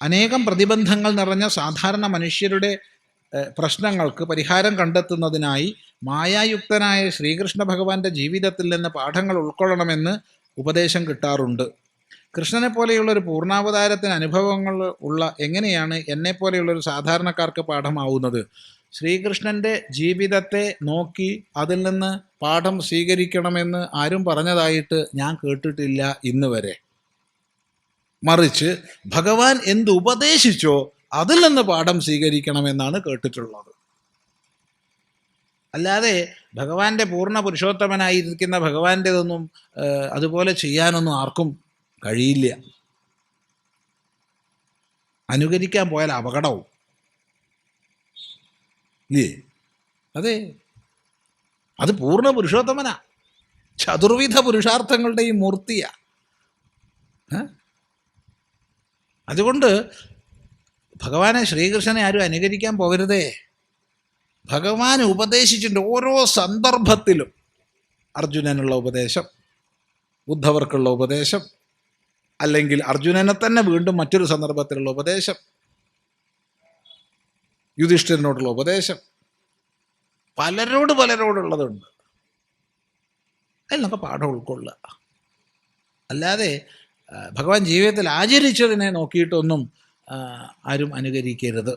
അനേകം പ്രതിബന്ധങ്ങൾ നിറഞ്ഞ സാധാരണ മനുഷ്യരുടെ പ്രശ്നങ്ങൾക്ക് പരിഹാരം കണ്ടെത്തുന്നതിനായി മായായുക്തനായ ശ്രീകൃഷ്ണ ഭഗവാന്റെ ജീവിതത്തിൽ നിന്ന് പാഠങ്ങൾ ഉൾക്കൊള്ളണമെന്ന് ഉപദേശം കിട്ടാറുണ്ട്. കൃഷ്ണനെ പോലെയുള്ള ഒരു പൂർണാവതാരത്തിന് അനുഭവങ്ങൾ ഉള്ള എങ്ങനെയാണ് എന്നെ പോലെയുള്ള ഒരു സാധാരണക്കാർക്ക് പാഠമാവുന്നത്? ശ്രീകൃഷ്ണന്റെ ജീവിതത്തെ നോക്കി അതിൽ നിന്ന് പാഠം സ്വീകരിക്കണമെന്ന് ആരും പറഞ്ഞതായിട്ട് ഞാൻ കേട്ടിട്ടില്ല ഇന്ന് വരെ മറിച്ച് ഭഗവാൻ എന്ത് ഉപദേശിച്ചോ അതിൽ നിന്ന് പാഠം സ്വീകരിക്കണമെന്നാണ് കേട്ടിട്ടുള്ളത്. അല്ലാതെ ഭഗവാന്റെ പൂർണ പുരുഷോത്തമനായിരിക്കുന്ന ഭഗവാന്റേതൊന്നും അതുപോലെ ചെയ്യാനൊന്നും ആർക്കും കഴിയില്ല. അനുകരിക്കാൻ പോയാൽ അപകടവും. ഇല്ലേ? അതെ. അത് പൂർണ പുരുഷോത്തമനാ. ചതുർവിധ പുരുഷാർത്ഥങ്ങളുടെയും മൂർത്തിയാ. ഏ? അതുകൊണ്ട് ഭഗവാനെ ശ്രീകൃഷ്ണനെ ആരും അനുകരിക്കാൻ പോകരുതേ. ഭഗവാൻ ഉപദേശിച്ചിട്ടുണ്ട് ഓരോ സന്ദർഭത്തിലും അർജുനനുള്ള ഉപദേശം ഉദ്ധവർക്കുള്ള ഉപദേശം അല്ലെങ്കിൽ അർജുനനെ തന്നെ വീണ്ടും മറ്റൊരു സന്ദർഭത്തിലുള്ള ഉപദേശം യുധിഷ്ഠിരനോടുള്ള ഉപദേശം. പലരോട് പലരോടുള്ളതുണ്ട്. അതിൽ നമുക്ക് പാഠം ഉൾക്കൊള്ളുക. അല്ലാതെ ഭഗവാൻ ജീവിതത്തിൽ ആചരിച്ചതിനെ നോക്കിയിട്ടൊന്നും ആരും അനുകരിക്കരുത്.